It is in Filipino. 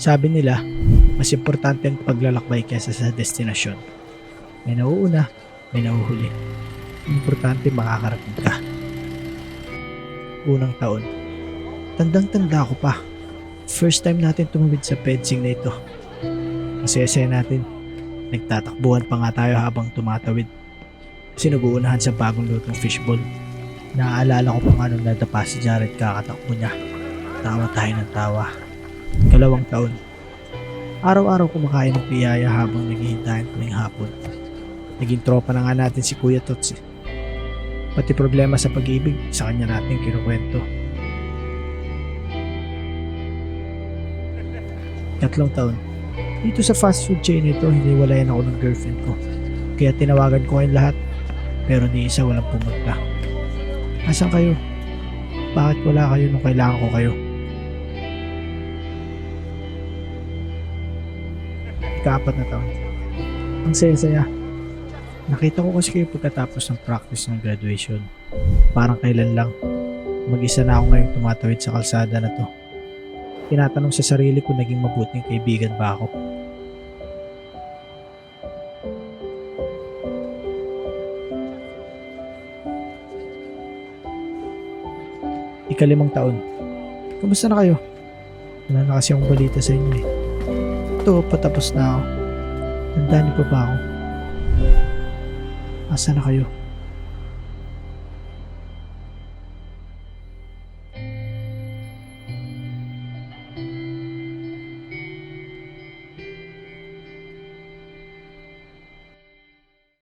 Sabi nila, mas importante ang paglalakbay kaysa sa destinasyon. May nauuna, may nauhuli. Importante makakarating ka. Unang taon. Tandang-tanda ko pa. First time natin tumawid sa fencing na ito. Masaya natin. Nagtatakbuhan pa nga tayo habang tumatawid. Kasi sa bagong lutong fishball. Naaalala ko pa nga nung nadapa si Jared kakatakbo niya. Tawa tayo ng tawa. Kalawang taon. Araw-araw kumakain ng piyaya habang naghihintayin tuwing hapon. Naging tropa na nga natin si Kuya Tots eh. Pati problema sa pag-ibig, sa kanya natin kinukwento. Tatlong taon. Dito sa fast food chain ito, hiniwalayan ako ng girlfriend ko. Kaya tinawagan ko kayong lahat. Pero ni isa walang pumunta. Asan kayo? Bakit wala kayo nung kailangan ko kayo? Ikaapat na taon. Ang saya-saya. Nakita ko kasi kayo pagkatapos ng practice ng graduation. Parang kailan lang. Mag-isa na ako ngayong tumatawid sa kalsada na to. Tinatanong sa sarili ko naging mabuting kaibigan ba ako. Ikalimang taon. Kamusta na kayo? Wala na kasi akong balita sa inyo eh. Ito, patapos na ako. Tandaan niyo pa ba ako? Asa na kayo?